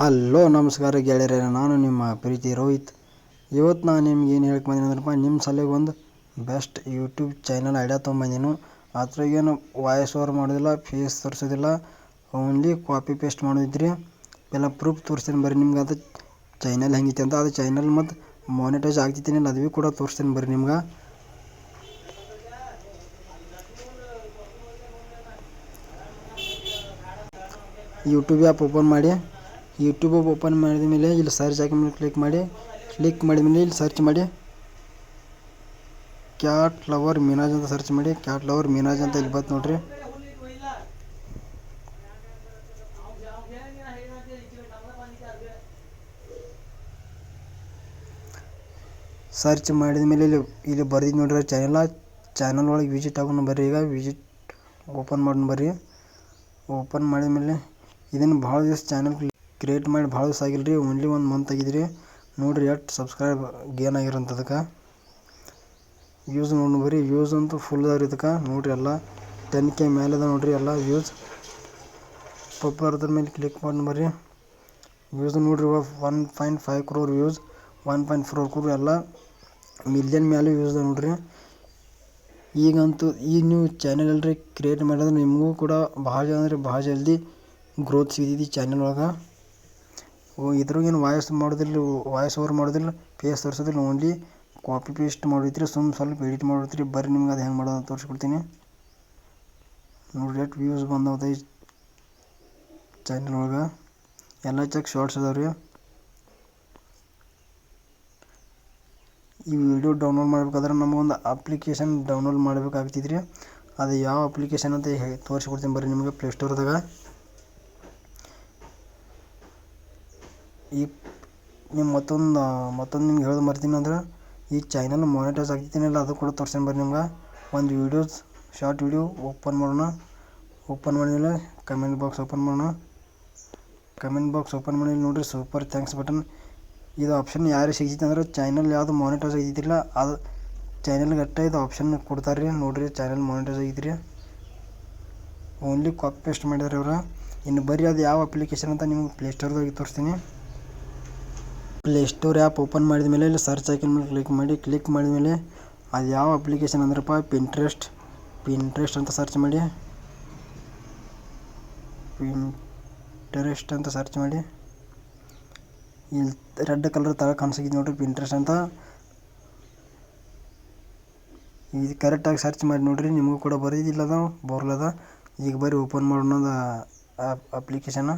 Hello, ನಮಸ್ಕಾರ ಗೆಳೆಯರೇ, ನಾನು ನಿಮ್ಮ ಪ್ರೀತಿ ರೋಹಿತ್. ಇವತ್ತು ನಾನು ನಿಮ್ಗೆ ಏನು ಹೇಳಕ್ಕೆ ಬಂದೀನಿ ಅಂದ್ರಪ್ಪ ನಿಮ್ಮ ಸಲುವಾಗಿ ಒಂದು ಬೆಸ್ಟ್ ಯೂಟ್ಯೂಬ್ ಚಾನಲ್ ಐಡಿಯಾ ತೊಗೊಂಬಂದೀನಿ ಅದ್ರಾಗೇನು ವಾಯ್ಸ್ ಓವರ್ ಮಾಡೋದಿಲ್ಲ ಫೇಸ್ ತೋರಿಸೋದಿಲ್ಲ ಓನ್ಲಿ ಕಾಪಿ ಪೇಸ್ಟ್ ಮಾಡೋದಿದ್ರಿ. ಎಲ್ಲ ಪ್ರೂಫ್ ತೋರಿಸ್ತೀನಿ ಬರ್ರಿ ನಿಮ್ಗೆ, ಅದು ಚಾನಲ್ ಹೆಂಗೈತಿ ಅಂತ, ಅದು ಚಾನಲ್ ಮತ್ತು ಮಾನಿಟೈಸ್ ಆಗ್ತಿತ್ತೇನಿಲ್ಲ ಅದು ಭೀ ಕೂಡ ತೋರಿಸ್ತೀನಿ ಬರ್ರಿ ನಿಮ್ಗೆ. ಯೂಟ್ಯೂಬ್ ಆ್ಯಪ್ ಓಪನ್ ಮಾಡಿ. ಯೂಟ್ಯೂಬ್ ಓಪನ್ ಮಾಡಿದ ಮೇಲೆ ಇಲ್ಲಿ ಸರ್ಚ್ ಹಾಕಿದ ಮೇಲೆ ಕ್ಲಿಕ್ ಮಾಡಿ ಕ್ಲಿಕ್ ಮಾಡಿದ ಮೇಲೆ ಇಲ್ಲಿ ಸರ್ಚ್ ಮಾಡಿ. ಕ್ಯಾಟ್ ಲವರ್ ಮಿನಾಜ್ ಅಂತ ಸರ್ಚ್ ಮಾಡಿ. ಕ್ಯಾಟ್ ಲವರ್ ಮಿನಾಜ್ ಅಂತ ಇಲ್ಲಿ ಬಂತು ನೋಡ್ರಿ. ಸರ್ಚ್ ಮಾಡಿದ ಮೇಲೆ ಇಲ್ಲಿ ಇಲ್ಲಿ ಬರ್ದಿದ್ದು ನೋಡ್ರಿ ಚಾನೆಲ್ ಚಾನಲ್ ಒಳಗೆ ವಿಸಿಟ್ ಆಗೋಣ ಬರ್ರಿ ಈಗ. ವಿಸಿಟ್ ಓಪನ್ ಮಾಡೋಣ ಬರ್ರಿ. ಓಪನ್ ಮಾಡಿದ ಮೇಲೆ ಇದನ್ನು ಭಾಳ ದಿವಸ ಚಾನಲ್ ಕ್ರಿಯೇಟ್ ಮಾಡಿ ಭಾಳ ದಿವಸ ಆಗಿಲ್ಲ ರೀ ಓನ್ಲಿ ಒಂದು ಮಂತ್ ಆಗಿದ್ರಿ. ನೋಡಿರಿ ಎಷ್ಟು ಸಬ್ಸ್ಕ್ರೈಬ್ ಗೇನ್ ಆಗಿರಂತ ಅದಕ್ಕೆ. ವ್ಯೂಸ್ ನೋಡಿ ಬರ್ರಿ ವ್ಯೂಸ್ ಅಂತೂ ಫುಲ್ ಅದಾವ್ರಿ ಇದಕ್ಕೆ. ನೋಡಿರಿ ಎಲ್ಲ ಟೆನ್ ಕೆ ಮೇಲೆ ಅದ ನೋಡಿರಿ ಎಲ್ಲ ವ್ಯೂಸ್ ಅದ್ರ ಮೇಲೆ ಕ್ಲಿಕ್ ಮಾಡಿ ಬರ್ರಿ ವ್ಯೂಸ್ ನೋಡಿರಿ one point five crore views one point four crore ಎಲ್ಲ ಮಿಲಿಯನ್ ಮೇಲೆ ವ್ಯೂಸ್ ಅದ ನೋಡ್ರಿ. ಈಗಂತೂ ಈಗ ನೀವು ಚಾನೆಲ್ ಅಲ್ರಿ ಕ್ರಿಯೇಟ್ ಮಾಡಿದ್ರೆ ನಿಮಗೂ ಕೂಡ ಭಾಳ ಅಂದರೆ ಭಾಳ ಜಲ್ದಿ ಗ್ರೋತ್ ಸಿಗ್ತೈತಿ ಚಾನಲ್ ಒಳಗೆ. ಇದ್ರಾಗೇನು ವಾಯ್ಸ್ ಮಾಡೋದಿಲ್ಲ, ವಾಯ್ಸ್ ಓವರ್ ಮಾಡೋದಿಲ್ಲ ಫೇಸ್ ತೋರಿಸೋದಿಲ್ಲ ಓನ್ಲಿ ಕಾಪಿ ಪೇಸ್ಟ್ ಮಾಡೈತ್ರಿ ಸುಮ್ಮ ಸ್ವಲ್ಪ ಎಡಿಟ್ ಮಾಡಿರ್ತೀರಿ, ಬರ್ರಿ ನಿಮ್ಗೆ ಅದು ಹೆಂಗೆ ಮಾಡೋದು ಅಂತ ತೋರಿಸ್ಕೊಡ್ತೀನಿ. ನೋಡ್ರಿ ಎಷ್ಟು ವ್ಯೂಸ್ ಬಂದವ ಈ ಚಾನಲ್ ಒಳಗೆ. ಎಲ್ಲ ಚೆಕ್ ಶಾರ್ಟ್ಸ್ ಅದಾವ ರೀ. ಈ ವಿಡಿಯೋ ಡೌನ್ಲೋಡ್ ಮಾಡ್ಬೇಕಾದ್ರೆ ನಮಗೊಂದು ಅಪ್ಲಿಕೇಶನ್ ಡೌನ್ಲೋಡ್ ಮಾಡಬೇಕಾಗ್ತಿದ್ರಿ ಅದು ಯಾವ ಅಪ್ಲಿಕೇಶನ್ ಅಂತ ತೋರಿಸ್ಕೊಡ್ತೀನಿ ಬರ್ರಿ ನಿಮಗೆ ಪ್ಲೇಸ್ಟೋರ್ದಾಗ ಈ ನಿಮ್ಮ ಮತ್ತೊಂದು ಮತ್ತೊಂದು ನಿಮ್ಗೆ ಹೇಳೋದು ಮರ್ತೀನಿ ಅಂದ್ರೆ, ಈ ಚಾನಲ್ ಮಾನಿಟೈಸ್ ಆಗ್ತಿದ್ದೀನಲ್ಲ ಅದು ಕೂಡ ತೋರಿಸ್ತೀನಿ ಬರ್ರಿ ನಿಮ್ಗೆ. ಒಂದು ವೀಡಿಯೋಸ್ ಶಾರ್ಟ್ ವೀಡಿಯೋ ಓಪನ್ ಮಾಡೋಣ. ಓಪನ್ ಮಾಡಿದ್ಮೇಲೆ ಕಮೆಂಟ್ ಬಾಕ್ಸ್ ಓಪನ್ ಮಾಡೋಣ. ಕಮೆಂಟ್ ಬಾಕ್ಸ್ ಓಪನ್ ಮಾಡಿ ನೋಡಿರಿ ಸೂಪರ್ ಥ್ಯಾಂಕ್ಸ್ ಬಟನ್ ಇದು ಆಪ್ಷನ್ ಯಾರಿಗೆ ಸಿಗ್ತೈತೆ ಅಂದ್ರೆ ಚಾನಲ್ ಯಾವುದು ಮೊನಿಟೈಸ್ ಆಗಿದ್ದಿಲ್ಲ ಅದು ಚಾನಲ್ ಗಟ್ಟ ಇದು ಆಪ್ಷನ್ ಕೊಡ್ತಾರೆ ರೀ ನೋಡಿರಿ ಚಾನಲ್ ಮಾನಿಟೈಸ್ ಆಗಿದ್ರಿ. ಓನ್ಲಿ ಕಾಪಿ ಪೇಸ್ಟ್ ಮಾಡಿದಾರೆ ಇವ್ರು ಇನ್ನು ಬರೀ ಅದು ಯಾವ ಅಪ್ಲಿಕೇಶನ್ ಅಂತ ನಿಮ್ಗೆ ಪ್ಲೇಸ್ಟೋರ್ದಾಗ ತೋರಿಸ್ತೀನಿ. ಪ್ಲೇಸ್ಟೋರ್ ಆ್ಯಪ್ ಓಪನ್ ಮಾಡಿದ ಮೇಲೆ ಇಲ್ಲಿ ಸರ್ಚ್ ಹಾಕಿದ ಮೇಲೆ ಕ್ಲಿಕ್ ಮಾಡಿ ಕ್ಲಿಕ್ ಮಾಡಿದ ಮೇಲೆ ಅದು ಯಾವ ಅಪ್ಲಿಕೇಶನ್ ಅಂದ್ರಪ್ಪ? ಪಿಂಟ್ರೆಸ್ಟ್ ಪಿಂಟ್ರೆಸ್ಟ್ ಅಂತ ಸರ್ಚ್ ಮಾಡಿ. ಪಿಂಟ್ರೆಸ್ಟ್ ಅಂತ ಸರ್ಚ್ ಮಾಡಿ. ಇಲ್ಲಿ ರೆಡ್ ಕಲರ್ ತಳ ಕಾಣಿಸಿದ್ದು ನೋಡ್ರಿ ಪಿಂಟ್ರೆಸ್ಟ್ ಅಂತ. ಇದು ಕರೆಕ್ಟಾಗಿ ಸರ್ಚ್ ಮಾಡಿ ನೋಡ್ರಿ, ನಿಮಗೂ ಕೂಡ ಬರೀದಿಲ್ಲ ಅದು ಬರಲದ ಈಗ ಬರೀ ಓಪನ್ ಮಾಡೋಣ ಅಪ್ಲಿಕೇಶನ್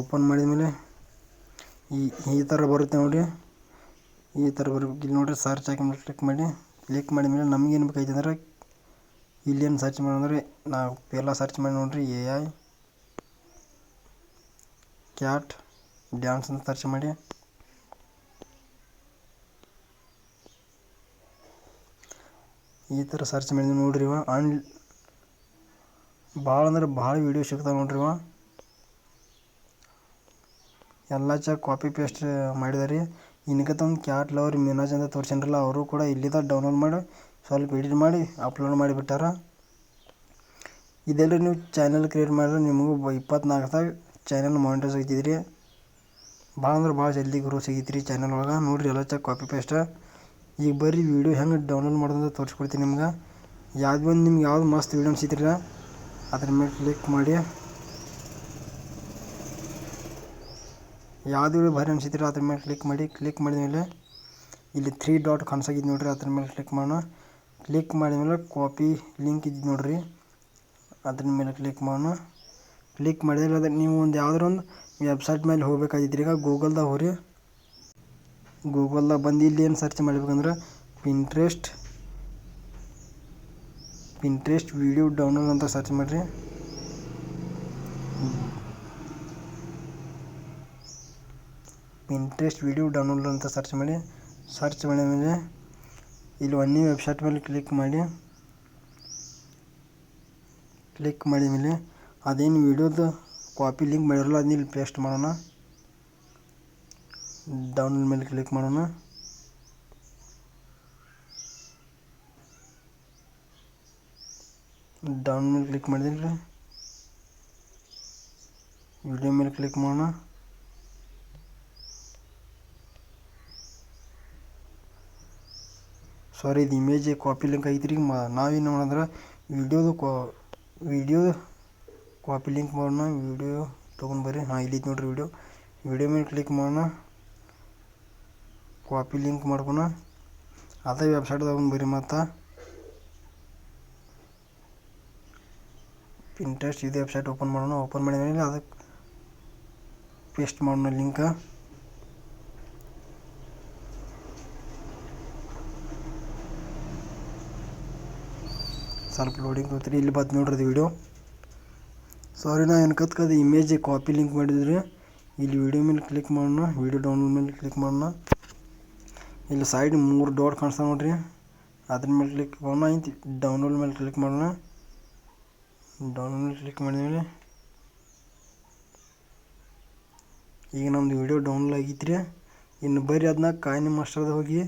ಓಪನ್ ಮಾಡಿದ ಮೇಲೆ ಈ ಈ ಥರ ಬರುತ್ತೆ ನೋಡಿ. ಈ ಥರ ಬರ್ಬೇಕು ಇಲ್ಲಿ ನೋಡಿರಿ ಸರ್ಚ್ ಹಾಕಿ ಮೇಲೆ ಕ್ಲಿಕ್ ಮಾಡಿ. ಕ್ಲಿಕ್ ಮಾಡಿದ ಮೇಲೆ ನಮಗೇನು ಬೇಕಾಯ್ತಂದ್ರೆ ಇಲ್ಲೇನು ಸರ್ಚ್ ಮಾಡಿದ್ರೆ ನಾವು ಎಲ್ಲ ಸರ್ಚ್ ಮಾಡಿ ನೋಡಿರಿ ಎ ಐ ಕ್ಯಾಟ್ ಡ್ಯಾನ್ಸ್ ಅಂತ ಸರ್ಚ್ ಮಾಡಿ. ಈ ಥರ ಸರ್ಚ್ ಮಾಡಿದ್ವಿ ನೋಡ್ರಿ ಇವ. ಭಾಳ ಅಂದ್ರೆ ಭಾಳ ವೀಡಿಯೋ ಸಿಗ್ತಾವೆ ನೋಡ್ರಿ ಇವ. ಎಲ್ಲ ಚ ಕಾಪಿ ಪೇಸ್ಟ್ ಮಾಡಿದಾರೆ. ಇನ್ಕತ್ತ ಒಂದು ಕ್ಯಾಟ್ ಲವರ್ ಮಿನಾಜ್ ಅಂತ ತೋರ್ಸಿನ್ರಲ್ಲ ಅವರು ಕೂಡ ಇಲ್ಲಿದ್ದ ಡೌನ್ಲೋಡ್ ಮಾಡಿ ಸ್ವಲ್ಪ ಎಡಿಟ್ ಮಾಡಿ ಅಪ್ಲೋಡ್ ಮಾಡಿಬಿಟ್ಟಾರ. ಇದೆಲ್ಲ ನೀವು ಚಾನಲ್ ಕ್ರಿಯೇಟ್ ಮಾಡಿದ್ರೆ ನಿಮಗೂ ಇಪ್ಪತ್ನಾಲ್ಕದಾಗ ಚಾನಲ್ ಮಾನಿಟೈಸ್ ಆಗ್ತಿದ್ರಿ ಭಾಳ ಅಂದ್ರೆ ಭಾಳ ಜಲ್ದಿ ಗ್ರೋ ಸಿಗೈತ್ರಿ ಚಾನಲ್ ಒಳಗೆ. ನೋಡಿರಿ ಎಲ್ಲ ಚೆಕ್ ಕಾಪಿ ಪೇಸ್ಟ್ ಈಗ ಬರೀ ವೀಡಿಯೋ ಹೆಂಗೆ ಡೌನ್ಲೋಡ್ ಮಾಡೋದಂತ ತೋರಿಸ್ಕೊಡ್ತೀನಿ ನಿಮ್ಗೆ. ಯಾವ್ದು ಬಂದು ನಿಮ್ಗೆ ಯಾವ್ದು ಮಸ್ತ್ ವೀಡಿಯೋ ಅನ್ಸಿದ್ರಲ್ಲ ಅದ್ರ ಮೇಲೆ ಕ್ಲಿಕ್ ಮಾಡಿ. ಯಾವ್ದು ಭಾರಿ ಅನಿಸಿದ್ರೆ ಅದ್ರ ಮೇಲೆ ಕ್ಲಿಕ್ ಮಾಡಿ ಕ್ಲಿಕ್ ಮಾಡಿದ ಮೇಲೆ ಇಲ್ಲಿ ತ್ರೀ ಡಾಟ್ ಕಾಣಿಸಾಗಿದ್ದು ನೋಡ್ರಿ, ಅದ್ರ ಮೇಲೆ ಕ್ಲಿಕ್ ಮಾಡೋಣ. ಕ್ಲಿಕ್ ಮಾಡಿದ ಮೇಲೆ ಕಾಪಿ ಲಿಂಕ್ ಇದ್ದು ನೋಡ್ರಿ. ಅದ್ರ ಮೇಲೆ ಕ್ಲಿಕ್ ಮಾಡೋಣ. ಕ್ಲಿಕ್ ಮಾಡಿದ್ರೆ ಅದಕ್ಕೆ ನೀವು ಒಂದು ಯಾವ್ದಾರು ಒಂದು ವೆಬ್ಸೈಟ್ ಮೇಲೆ ಹೋಗ್ಬೇಕಾಗಿದ್ರಿ ಈಗ ಗೂಗಲ್ದಾಗ ಹೋಗ್ರಿ. ಗೂಗಲ್ದಾಗ ಬಂದು ಇಲ್ಲಿ ಏನು ಸರ್ಚ್ ಮಾಡ್ಬೇಕಂದ್ರೆ ಪಿಂಟ್ರೆಸ್ಟ್ ಪಿಂಟ್ರೆಸ್ಟ್ ವಿಡಿಯೋ ಡೌನ್ಲೋಡ್ ಅಂತ ಸರ್ಚ್ ಮಾಡಿರಿ. ಪಿಂಟ್ರೆಸ್ಟ್ ವಿಡಿಯೋ ಡೌನ್ಲೋಡ್ ಅಂತ ಸರ್ಚ್ ಮಾಡಿ ಸರ್ಚ್ ಮಾಡಿದ ಮೇಲೆ ಇಲ್ಲಿ ಒನ್ನಿ ವೆಬ್ಸೈಟ್ ಮೇಲೆ ಕ್ಲಿಕ್ ಮಾಡಿ ಕ್ಲಿಕ್ ಮಾಡಿದ ಮೇಲೆ ಅದೇನು ವಿಡಿಯೋದು ಕಾಪಿ ಲಿಂಕ್ ಮಾಡಿರಲ್ಲ ಅದನ್ನ ಇಲ್ಲಿ ಪೇಸ್ಟ್ ಮಾಡೋಣ. ಡೌನ್ಲೋಡ್ ಮೇಲೆ ಕ್ಲಿಕ್ ಮಾಡೋಣ. ಡೌನ್ ಮೇಲೆ ಕ್ಲಿಕ್ ಮಾಡಿದ್ರೆ ವಿಡಿಯೋ ಮೇಲೆ ಕ್ಲಿಕ್ ಮಾಡೋಣ. ಸಾರಿ ಇದು ಇಮೇಜ್ ಕಾಪಿ ಲಿಂಕ್ ಐತ್ರಿ. ಮ ನಾವೇನು ಮಾಡಂದ್ರೆ ವಿಡಿಯೋದು ಕಾ ವಿಡಿಯೋ ಕಾಪಿ ಲಿಂಕ್ ಮಾಡೋಣ ವಿಡಿಯೋ ತೊಗೊಂಡು ಬರ್ರಿ. ಹಾಂ ಇಲ್ಲಿತ್ತು ನೋಡ್ರಿ ವಿಡಿಯೋ ವಿಡಿಯೋ ಮೇಲೆ ಕ್ಲಿಕ್ ಮಾಡೋಣ. ಕಾಪಿ ಲಿಂಕ್ ಮಾಡ್ಕೊಣ. ಅದೇ ವೆಬ್ಸೈಟ್ದಾಗ ಬರ್ರಿ ಮತ್ತು. ಇಂಟ್ರೆಸ್ಟ್ ಇದೆ ವೆಬ್ಸೈಟ್ ಓಪನ್ ಮಾಡೋಣ. ಓಪನ್ ಮಾಡಿದ ಮೇಲೆ ಅದಕ್ಕೆ ಪೇಸ್ಟ್ ಮಾಡೋಣ ಲಿಂಕ ಸ್ವಲ್ಪ ಲೋಡಿಂಗ್ ಹೋಗ್ತೀರಿ ಇಲ್ಲಿ ಬಂತು ನೋಡ್ರಿ ವಿಡಿಯೋ ಸಾರಿ ನಾ ಕದ ಇಮೇಜ್ ಕಾಪಿ ಲಿಂಕ್ ಮಾಡಿದ್ರಿ. ಇಲ್ಲಿ ವಿಡಿಯೋ ಮೇಲೆ ಕ್ಲಿಕ್ ಮಾಡೋಣ. ವೀಡಿಯೋ ಡೌನ್ಲೋಡ್ ಮೇಲೆ ಕ್ಲಿಕ್ ಮಾಡೋಣ. ಇಲ್ಲಿ ಸೈಡ್ ಮೂರು ಡಾಟ್ ಕಾಣಿಸ್ತಾವೆ ನೋಡ್ರಿ. ಅದ್ರ ಮೇಲೆ ಕ್ಲಿಕ್ ಮಾಡೋಣ. ಐತಿ. ಡೌನ್ಲೋಡ್ ಮೇಲೆ ಕ್ಲಿಕ್ ಮಾಡೋಣ. ಡೌನ್ಲೋಡ್ ಮೇಲೆ ಕ್ಲಿಕ್ ಮಾಡಿದ್ಮೇಲೆ ಈಗ ನಮ್ಮದು ವಿಡಿಯೋ ಡೌನ್ಲೋಡ್ ಆಗಿತ್ತು ರೀ ಇನ್ನು ಬರ್ರಿ ಅದನ್ನ ಕಾಯಿನಿ ಮಾಸ್ಟರ್ದಾಗ ಹೋಗಿ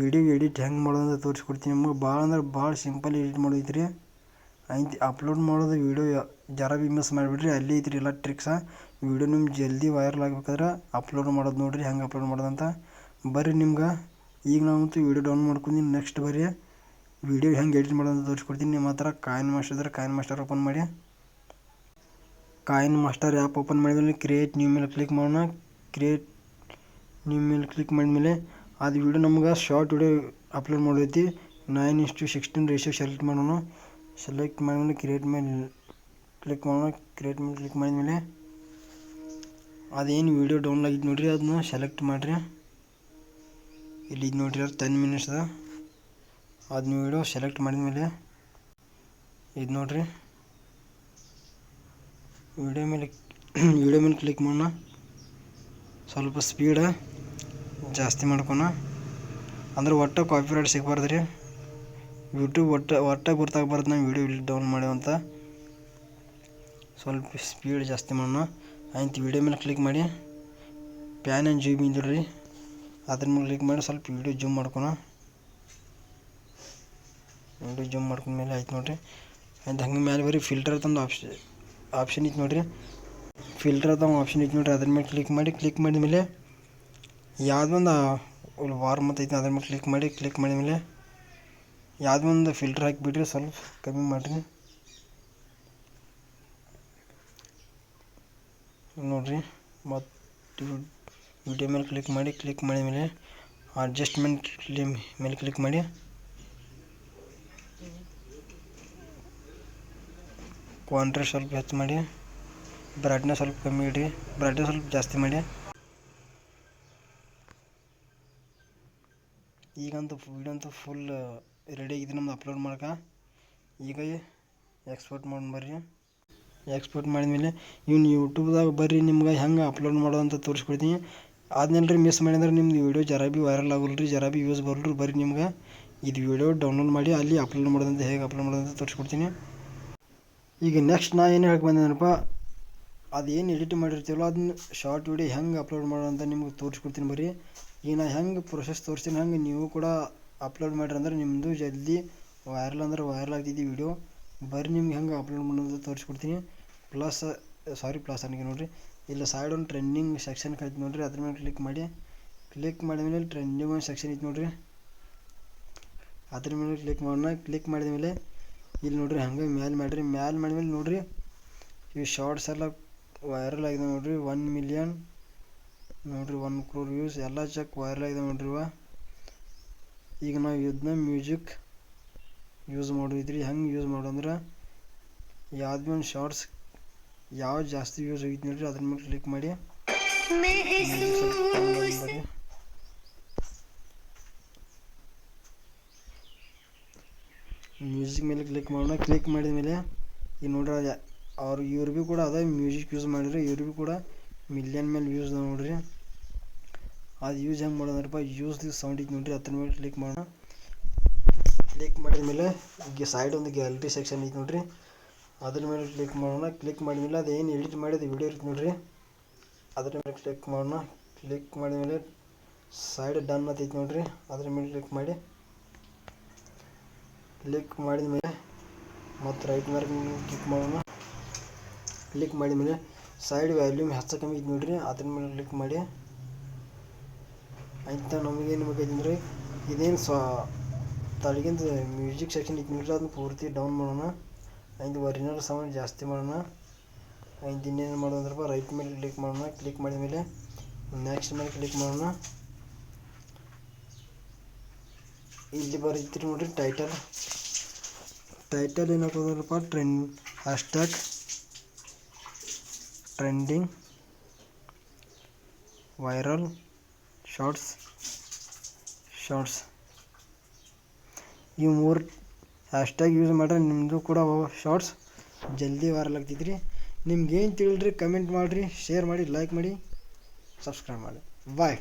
ವಿಡಿಯೋ ಎಡಿಟ್ ಹೆಂಗೆ ಮಾಡೋದು ಅಂತ ತೋರಿಸ್ಕೊಡ್ತೀನಿ ನಿಮಗೆ. ಭಾಳ ಅಂದ್ರೆ ಭಾಳ ಸಿಂಪಲ್ ಎಡಿಟ್ ಮಾಡೋದು ಐತಿ ಅಪ್ಲೋಡ್ ಮಾಡೋದು ವಿಡಿಯೋ ಜರ ಬಿ ಮಿಸ್ ಮಾಡಿಬಿಡ್ರಿ. ಅಲ್ಲಿ ಐತ್ರಿ ಎಲ್ಲ ಟ್ರಿಕ್ಸ ವಿಡಿಯೋ ನಿಮ್ಗೆ ಜಲ್ದಿ ವೈರಲ್ ಆಗ್ಬೇಕಾದ್ರೆ ಅಪ್ಲೋಡ್ ಮಾಡೋದು ನೋಡಿರಿ, ಹೆಂಗೆ ಅಪ್ಲೋಡ್ ಮಾಡೋದಂತ ಬರ್ರಿ ನಿಮ್ಗೆ. ಈಗ ನಾವಂತೂ ವಿಡಿಯೋ ಡೌನ್ ಮಾಡ್ಕೊಂಡು ನೆಕ್ಸ್ಟ್ ಬರ್ರಿ. ವಿಡಿಯೋ ಹೆಂಗೆ ಎಡಿಟ್ ಮಾಡೋದು ತೋರಿಸ್ಕೊಡ್ತೀನಿ. ನಿಮ್ಮ ಹತ್ರ ಕಾಯಿನ್ ಮಾಸ್ಟರ್ ಇದ್ರೆ ಕಾಯಿನ್ ಮಾಸ್ಟರ್ ಓಪನ್ ಮಾಡಿ. ಕಾಯಿನ್ ಮಾಸ್ಟರ್ ಆ್ಯಪ್ ಓಪನ್ ಮಾಡಿದ್ಮೇಲೆ ಕ್ರಿಯೇಟ್ ನ್ಯೂ ಮೇಲೆ ಕ್ಲಿಕ್ ಮಾಡೋಣ. ಕ್ರಿಯೇಟ್ ನ್ಯೂ ಮೇಲೆ ಕ್ಲಿಕ್ ಮಾಡಿದ್ಮೇಲೆ ಅದು ವಿಡಿಯೋ ನಮ್ಗೆ ಶಾರ್ಟ್ ವಿಡಿಯೋ ಅಪ್ಲೋಡ್ ಮಾಡೈತಿ ನೈನ್ ಇಷ್ಟು ಸಿಕ್ಸ್ಟೀನ್ ರೇಷಿಯೋ ಸೆಲೆಕ್ಟ್ ಮಾಡೋಣ. ಸೆಲೆಕ್ಟ್ ಮಾಡಿದ್ಮೇಲೆ ಕ್ರಿಯೇಟ್ ಮೇಲೆ ಕ್ಲಿಕ್ ಮಾಡೋಣ. ಕ್ರಿಯೇಟ್ ಮೇಲೆ ಕ್ಲಿಕ್ ಮಾಡಿದ್ಮೇಲೆ ಅದೇನು ವಿಡಿಯೋ ಡೌನ್ಲೋಡ್ ಆಗಿದ್ದು ನೋಡಿರಿ ಅದನ್ನ ಸೆಲೆಕ್ಟ್ ಮಾಡಿರಿ. ಇಲ್ಲಿ ಇದು ನೋಡಿರಿ ಅದು ಟೆನ್ ಮಿನಿಟ್ಸ್ ಅದ. ಅದನ್ನ ವಿಡಿಯೋ ಸೆಲೆಕ್ಟ್ ಮಾಡಿದ್ಮೇಲೆ ಇದು ನೋಡಿರಿ. ವಿಡಿಯೋ ಮೇಲೆ ವಿಡಿಯೋ ಮೇಲೆ ಕ್ಲಿಕ್ ಮಾಡೋಣ. ಸ್ವಲ್ಪ ಸ್ಪೀಡ ಜಾಸ್ತಿ ಮಾಡ್ಕೊಣ ಅಂದ್ರೆ ಒಟ್ಟು ಕಾಪಿರೈಟ್ ಸಿಗಬಾರ್ದು ರೀ ಯೂಟ್ಯೂಬ್ ಒಟ್ಟು ಒಟ್ಟು ಗುರ್ತಾಗಬಾರ್ದು ನಾವು ವೀಡಿಯೋ ಇಲ್ಲಿ ಡೌನ್ ಮಾಡ್ಯಾವಂತ ಸ್ವಲ್ಪ ಸ್ಪೀಡ್ ಜಾಸ್ತಿ ಮಾಡೋಣ. ಆಯ್ತು ವಿಡಿಯೋ ಮೇಲೆ ಕ್ಲಿಕ್ ಮಾಡಿ. ಪ್ಯಾನ್ ಆ್ಯಂಡ್ ಜೂಮ್ ಇದ್ರಿ ಅದ್ರ ಮೇಲೆ ಕ್ಲಿಕ್ ಮಾಡಿ ಸ್ವಲ್ಪ ವಿಡಿಯೋ ಜೂಮ್ ಮಾಡ್ಕೊಣ ವೀಡಿಯೋ ಜೂಮ್ ಮಾಡ್ಕೊಂಡ್ಮೇಲೆ ಆಯ್ತು ನೋಡಿರಿ. ಆಯ್ತು, ಹಂಗೆ ಮೇಲೆ ಬರೀ ಫಿಲ್ಟರ್ ತಂದು ಆಪ್ಷನ್ ಆಪ್ಷನ್ ಇತ್ತು ನೋಡಿರಿ. ಫಿಲ್ಟರ್ ತಂದು ಆಪ್ಷನ್ ಇತ್ತು ನೋಡಿರಿ. ಅದ್ರ ಮೇಲೆ ಕ್ಲಿಕ್ ಮಾಡಿ ಕ್ಲಿಕ್ ಮಾಡಿದ ಮೇಲೆ ಯಾವುದೊಂದು ವಾರ್ಮ್ ಅಂತ ಐತಿ, ಅದ್ರ ಮೇಲೆ ಕ್ಲಿಕ್ ಮಾಡಿ ಕ್ಲಿಕ್ ಮಾಡಿದ ಮೇಲೆ ಯಾವುದೋ ಒಂದು ಫಿಲ್ಟರ್ ಹಾಕಿಬಿಡ್ರಿ, ಸ್ವಲ್ಪ ಕಮ್ಮಿ ಮಾಡಿರಿ. ನೋಡಿರಿ, ಮತ್ತು ವಿಡಿಯೋ ಮೇಲೆ ಕ್ಲಿಕ್ ಮಾಡಿ ಕ್ಲಿಕ್ ಮಾಡಿದ ಮೇಲೆ ಅಡ್ಜಸ್ಟ್ಮೆಂಟ್ ಮೇಲೆ ಕ್ಲಿಕ್ ಮಾಡಿ. ಕ್ವಾಂಟ್ರಿ ಸ್ವಲ್ಪ ಹೆಚ್ಚು ಮಾಡಿ ಬ್ರೈಟ್ನೆಸ್ ಸ್ವಲ್ಪ ಕಮ್ಮಿ ಇಡಿ ಬ್ರೈಟ್ನೆಸ್ ಸ್ವಲ್ಪ ಜಾಸ್ತಿ ಮಾಡಿ. ಈಗಂತೂ ವೀಡಿಯೋ ಅಂತೂ ಫುಲ್ ರೆಡಿ ಆಗಿದೆ ನಮ್ದು ಅಪ್ಲೋಡ್ ಮಾಡೋಕೆ. ಈಗ ಎಕ್ಸ್ಪೋರ್ಟ್ ಮಾಡಿ, ಬರ್ರಿ. ಎಕ್ಸ್ಪೋರ್ಟ್ ಮಾಡಿದ್ಮೇಲೆ ಇವ್ನು ಯೂಟ್ಯೂಬ್ದಾಗ ಬರ್ರಿ, ನಿಮ್ಗೆ ಹೆಂಗೆ ಅಪ್ಲೋಡ್ ಮಾಡೋದು ಅಂತ ತೋರಿಸ್ಕೊಡ್ತೀನಿ. ಅದನ್ನೆಲ್ಲ ರೀ ಮಿಸ್ ಮಾಡಿದ್ರೆ ನಿಮ್ದು ವೀಡಿಯೋ ಜರ ಭೀ ವೈರಲ್ ಆಗಲ್ಲ ರೀ ಜರ ಭೀ ಯೂಸ್ ಬರಲ್ರಿ, ಬರ್ರಿ ನಿಮ್ಗೆ. ಇದು ವಿಡಿಯೋ ಡೌನ್ಲೋಡ್ ಮಾಡಿ ಅಲ್ಲಿ ಅಪ್ಲೋಡ್ ಮಾಡೋದಂತ, ಹೇಗೆ ಅಪ್ಲೋಡ್ ಮಾಡೋದಂತ ತೋರಿಸ್ಕೊಡ್ತೀನಿ. ಈಗ ನೆಕ್ಸ್ಟ್ ನಾ ಏನು ಹೇಳಕ್ಕೆ ಬಂದೇನಪ್ಪ ಅದೇನು ಎಡಿಟ್ ಮಾಡಿರ್ತೀವಲ್ಲ ಅದನ್ನ ಶಾರ್ಟ್ ವೀಡಿಯೋ ಹೆಂಗೆ ಅಪ್ಲೋಡ್ ಮಾಡೋದಂತ ನಿಮ್ಗೆ ತೋರಿಸ್ಕೊಡ್ತೀನಿ ಬರ್ರಿ. ಈಗ ನಾ ಹೆಂಗೆ ಪ್ರೊಸೆಸ್ ತೋರಿಸ್ತೀನಿ, ಹಂಗೆ ನೀವು ಕೂಡ ಅಪ್ಲೋಡ್ ಮಾಡಿರಿ ಅಂದ್ರೆ ನಿಮ್ಮದು ಜಲ್ದಿ ವೈರಲ್ ಅಂದ್ರೆ ವೈರಲ್ ಆಗ್ತಿದ್ದು ವಿಡಿಯೋ ಬರ್ರಿ ನಿಮ್ಗೆ ಹೆಂಗೆ ಅಪ್ಲೋಡ್ ಮಾಡೋದು ತೋರಿಸ್ಕೊಡ್ತೀನಿ. ಪ್ಲಸ್ ಸಾರಿ ಪ್ಲಸ್ ನನಗೆ ನೋಡಿರಿ. ಇಲ್ಲ ಸೈಡ್ ಒಂದು ಟ್ರೆಂಡಿಂಗ್ ಸೆಕ್ಷನ್ ಕಳಿತು ನೋಡಿರಿ, ಅದ್ರ ಮೇಲೆ ಕ್ಲಿಕ್ ಮಾಡಿ. ಕ್ಲಿಕ್ ಮಾಡಿದ ಮೇಲೆ ಟ್ರೆಂಡಿಂಗ್ ಒಂದು ಸೆಕ್ಷನ್ ಐತಿ ನೋಡಿರಿ. ಅದ್ರ ಮೇಲೆ ಕ್ಲಿಕ್ ಮಾಡೋಣ ಕ್ಲಿಕ್ ಮಾಡಿದ ಮೇಲೆ ಇಲ್ಲಿ ನೋಡಿರಿ ಹಂಗೆ ಮ್ಯಾಲೆ ಮಾಡಿರಿ. ಮ್ಯಾಲೆ ಮಾಡಿದ್ಮೇಲೆ ನೋಡಿರಿ, ಈ ಶಾರ್ಟ್ಸ್ ಎಲ್ಲ ವೈರಲ್ ಆಗಿದೆ ನೋಡಿರಿ. ಒನ್ ಮಿಲಿಯನ್ ನೋಡ್ರಿ ಒನ್ ಕ್ರೋರ್ ವ್ಯೂಸ್ ಎಲ್ಲ ಚೆಕ್ ವೈರಲ್ ಆಗಿದೆ ನೋಡ್ರಿ ಇವ. ಈಗ ನಾವು ಇದನ್ನ ಮ್ಯೂಸಿಕ್ ಯೂಸ್ ಮಾಡಿದ್ರಿ, ಹೆಂಗೆ ಯೂಸ್ ಮಾಡೋಂದ್ರೆ ಯಾವ್ದು ಭೀ ಒಂದು ಶಾರ್ಟ್ಸ್ ಯಾವ ಜಾಸ್ತಿ ಯೂಸ್ ಆಗಿತ್ತು ನೋಡ್ರಿ, ಅದ್ರ ಮೇಲೆ ಕ್ಲಿಕ್ ಮಾಡಿ. ಮ್ಯೂಸಿಕ್ ಮೇಲೆ ಕ್ಲಿಕ್ ಮಾಡೋಣ ಕ್ಲಿಕ್ ಮಾಡಿದ ಮೇಲೆ ಈಗ ನೋಡ್ರಿ, ಅವ್ರು ಇವ್ರು ಭೀ ಕೂಡ ಅದೇ ಮ್ಯೂಸಿಕ್ ಯೂಸ್ ಮಾಡಿದ್ರೆ, ಇವ್ರು ಭೀ ಕೂಡ ಮಿಲಿಯನ್ ಮೇಲೆ ಯೂಸ್ ನೋಡ್ರಿ. ಅದು ಯೂಸ್ ಹೆಂಗೆ ಮಾಡೋದ್ರಪ್ಪ ಯೂಸ್ ದಿ ಸೌಂಡ್ ಐತೆ ನೋಡ್ರಿ ಅದ್ರ ಮೇಲೆ ಕ್ಲಿಕ್ ಮಾಡೋಣ. ಕ್ಲಿಕ್ ಮಾಡಿದ ಮೇಲೆ ಸೈಡ್ ಒಂದು ಗ್ಯಾಲರಿ ಸೆಕ್ಷನ್ ಐತೆ ನೋಡ್ರಿ. ಅದ್ರ ಮೇಲೆ ಕ್ಲಿಕ್ ಮಾಡೋಣ. ಕ್ಲಿಕ್ ಮಾಡಿದ ಮೇಲೆ ಅದು ಏನು ಎಡಿಟ್ ಮಾಡಿದ ವಿಡಿಯೋ ಇರುತ್ತೆ ನೋಡ್ರಿ. ಅದ್ರ ಮೇಲೆ ಕ್ಲಿಕ್ ಮಾಡೋಣ. ಕ್ಲಿಕ್ ಮಾಡಿದ ಮೇಲೆ ಸೈಡ್ ಡನ್ ಅಂತ ಐತೆ ನೋಡ್ರಿ. ಅದ್ರ ಮೇಲೆ ಕ್ಲಿಕ್ ಮಾಡಿ. ಕ್ಲಿಕ್ ಮಾಡಿದ ಮೇಲೆ ಮತ್ತು ರೈಟ್ ಮಾರ್ಕ್ ಕ್ಲಿಕ್ ಮಾಡೋಣ. ಕ್ಲಿಕ್ ಮಾಡಿದ ಮೇಲೆ ಸೈಡ್ ವ್ಯಾಲ್ಯೂಮ್ ಹೆಚ್ಚು ಕಮ್ಮಿ ಐತೆ ನೋಡ್ರಿ, ಅದ್ರ ಮೇಲೆ ಕ್ಲಿಕ್ ಮಾಡಿ. ಆಯ್ತು, ನಮಗೇನು ಬೇಕಾಗಿತ್ತು ಅಂದರೆ ಇದೇನು ಸ್ವ, ತಳಗಿಂದ ಮ್ಯೂಸಿಕ್ ಸೆಕ್ಷನ್ ಇದು ನೋಡ್ರಿ ಅದನ್ನ ಪೂರ್ತಿ ಡೌನ್ ಮಾಡೋಣ. ಐದು ಒರಿಜಿನಲ್ ಸೌಂಡ್ ಜಾಸ್ತಿ ಮಾಡೋಣ. ಆಯ್ತು ಇನ್ನೇನು ಮಾಡೋದ್ರಪ್ಪ ರೈಟ್ ಮೇಲೆ ಕ್ಲಿಕ್ ಮಾಡೋಣ. ಕ್ಲಿಕ್ ಮಾಡಿದ ಮೇಲೆ ನೆಕ್ಸ್ಟ್ ಮೇಲೆ ಕ್ಲಿಕ್ ಮಾಡೋಣ. ಇಲ್ಲಿ ಬರೀತೀರಿ ನೋಡ್ರಿ title title ಏನಾಗ್ತದಪ್ಪ trend hashtag trending viral shorts shorts ಈ ಮೂರು ಹ್ಯಾಶ್ಟ್ಯಾಗ್ ಯೂಸ್ ಮಾಡ್ರೆ ನಿಮ್ಮದು ಕೂಡ ಶಾರ್ಟ್ಸ್ ಜಲ್ದಿ ವೈರಲ್ ಆಗ್ತಿದ್ರಿ ನಿಮ್ಗೆ ಏನು ತಿಳಿದ್ರಿ ಕಮೆಂಟ್ ಮಾಡಿರಿ ಶೇರ್ ಮಾಡಿ ಲೈಕ್ ಮಾಡಿ ಸಬ್ಸ್ಕ್ರೈಬ್ ಮಾಡಿ. ಬಾಯ್